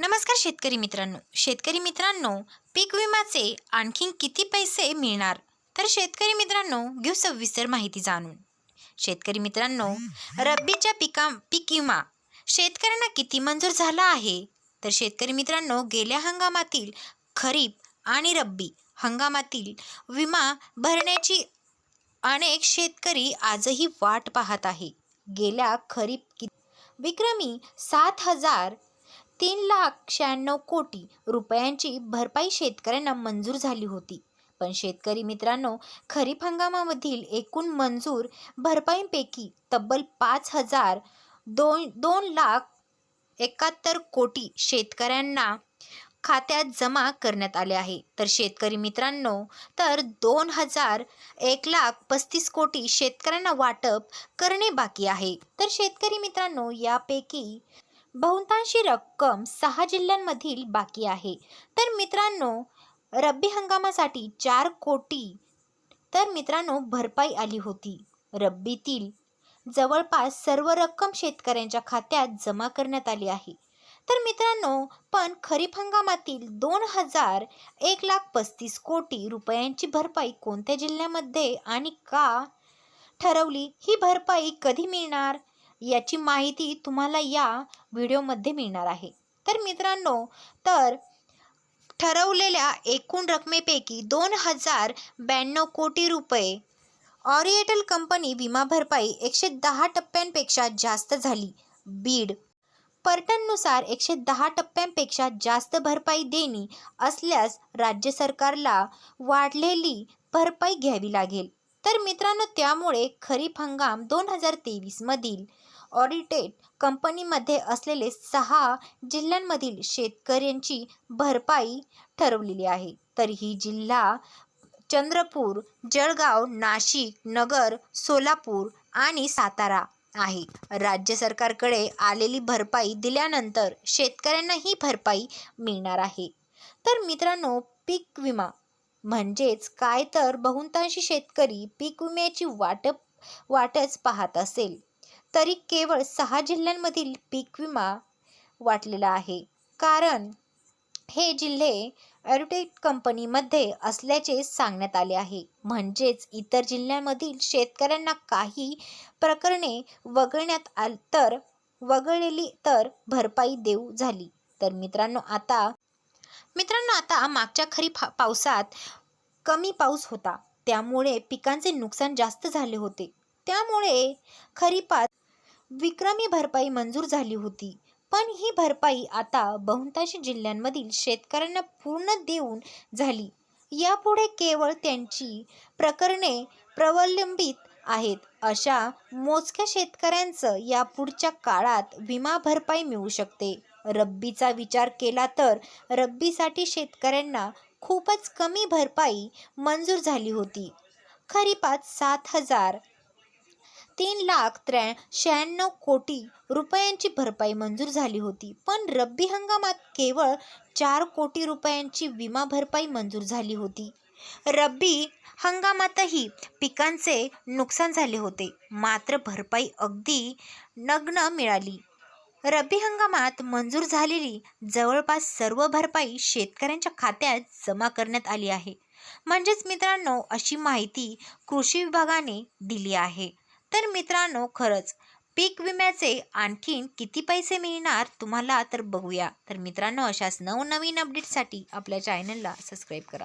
नमस्कार शेतकरी मित्रांनो. शेतकरी मित्रांनो पीक विम्याचे आणखीन किती पैसे मिळणार? तर शेतकरी मित्रांनो घेऊ सविस्तर माहिती जाणून. शेतकरी मित्रांनो रब्बीच्या पिका पीक विमा शेतकऱ्यांना किती मंजूर झाला आहे? तर शेतकरी मित्रांनो गेल्या हंगामातील खरीप आणि रब्बी हंगामातील विमा भरण्याची अनेक शेतकरी आजही वाट पाहत आहे. गेल्या खरीप कि विक्रमी सात हजार तीन लाख शहाण्णव कोटी रुपयांची भरपाई शेतकऱ्यांना मंजूर झाली होती. पण शेतकरी मित्रांनो खरीप हंगामामधील एकूण मंजूर भरपाईपैकी तब्बल पाच हजार दोन दोन लाख एकाहत्तर कोटी शेतकऱ्यांना खात्यात जमा करण्यात आले आहे. तर शेतकरी मित्रांनो तर दोन हजार एक लाख पस्तीस कोटी शेतकऱ्यांना वाटप करणे बाकी आहे. तर शेतकरी मित्रांनो यापैकी बहुतांशी रक्कम सहा जिल्ह्यांमधील बाकी आहे. तर मित्रांनो रब्बी हंगामासाठी चार कोटी तर मित्रांनो भरपाई आली होती. रब्बीतील जवळपास सर्व रक्कम शेतकऱ्यांच्या खात्यात जमा करण्यात आली आहे. तर मित्रांनो पण खरीप हंगामातील दोन हजार एक लाख पस्तीस कोटी रुपयांची भरपाई कोणत्या जिल्ह्यामध्ये आणि का ठरवली? ही भरपाई कधी मिळणार? याची माहिती तुम्हाला या व्हिडिओमध्ये मिळणार आहे. तर मित्रांनो तर ठरवलेल्या एकूण रकमेपैकी दोन हजार ब्याण्णव कोटी रुपये ऑरिएटल कंपनी विमा भरपाई एकशे दहा टप्प्यांपेक्षा जास्त झाली. बीड. पर्टननुसार एकशे दहा टप्प्यांपेक्षा जास्त भरपाई देणी असल्यास राज्य सरकारला वाढलेली भरपाई घ्यावी लागेल. तर मित्रांनो त्यामुळे खरीप हंगाम दोन हजार तेवीसमधील ऑडिटेड कंपनीमध्ये असलेले सहा जिल्ह्यांमधील शेतकऱ्यांची भरपाई ठरवलेली आहे. तर ही जिल्हा चंद्रपूर जळगाव नाशिक नगर सोलापूर आणि सातारा आहे. राज्य सरकारकडे आलेली भरपाई दिल्यानंतर शेतकऱ्यांना ही भरपाई मिळणार आहे. तर मित्रांनो पीक विमा म्हणजेच काय? तर बहुतांशी शेतकरी पीक विम्याची वाटप वाटच पाहत असेल. तरी केवळ सहा जिल्ह्यांमधील पीक विमा वाटलेला आहे. कारण हे जिल्हे ॲरोटेक कंपनीमध्ये असल्याचे सांगण्यात आले आहे. म्हणजेच इतर जिल्ह्यांमधील शेतकऱ्यांना काही प्रकरणे वगळण्यात आल तर वगळलेली तर भरपाई देऊ झाली. तर मित्रांनो आता मित्रांनो आता मागच्या खरीप पावसात कमी पाऊस होता. त्यामुळे पिकांचे नुकसान जास्त झाले होते. त्यामुळे खरीपात विक्रमी भरपाई मंजूर झाली होती. पण ही भरपाई आता बहुतांश जिल्ह्यांमधील शेतकऱ्यांना पूर्ण देऊन झाली. यापुढे केवळ त्यांची प्रकरणे प्रवलंबित आहेत. अशा मोजक्या शेतकऱ्यांचं यापुढच्या काळात विमा भरपाई मिळू शकते. रब्बीचा विचार केला तर रब्बीसाठी शेतकऱ्यांना खूपच कमी भरपाई मंजूर झाली होती. खरीपात सात हजार तीन लाख त्र्या शहाण्णव कोटी रुपयांची भरपाई मंजूर झाली होती. पण रब्बी हंगामात केवळ चार कोटी रुपयांची विमा भरपाई मंजूर झाली होती. रब्बी हंगामातही पिकांचे नुकसान झाले होते. मात्र भरपाई अगदी नग्न मिळाली. रब्बी हंगामात मंजूर झालेली जवळपास सर्व भरपाई शेतकऱ्यांच्या खात्यात जमा करण्यात आली आहे. म्हणजेच मित्रांनो अशी माहिती कृषी विभागाने दिली आहे. तर मित्रांनो खरंच पीक विम्याचे आणखीन किती पैसे मिळणार तुम्हाला तर बघूया. तर मित्रांनो अशाच नवनवीन अपडेटसाठी आपल्या चॅनलला सबस्क्राईब करा.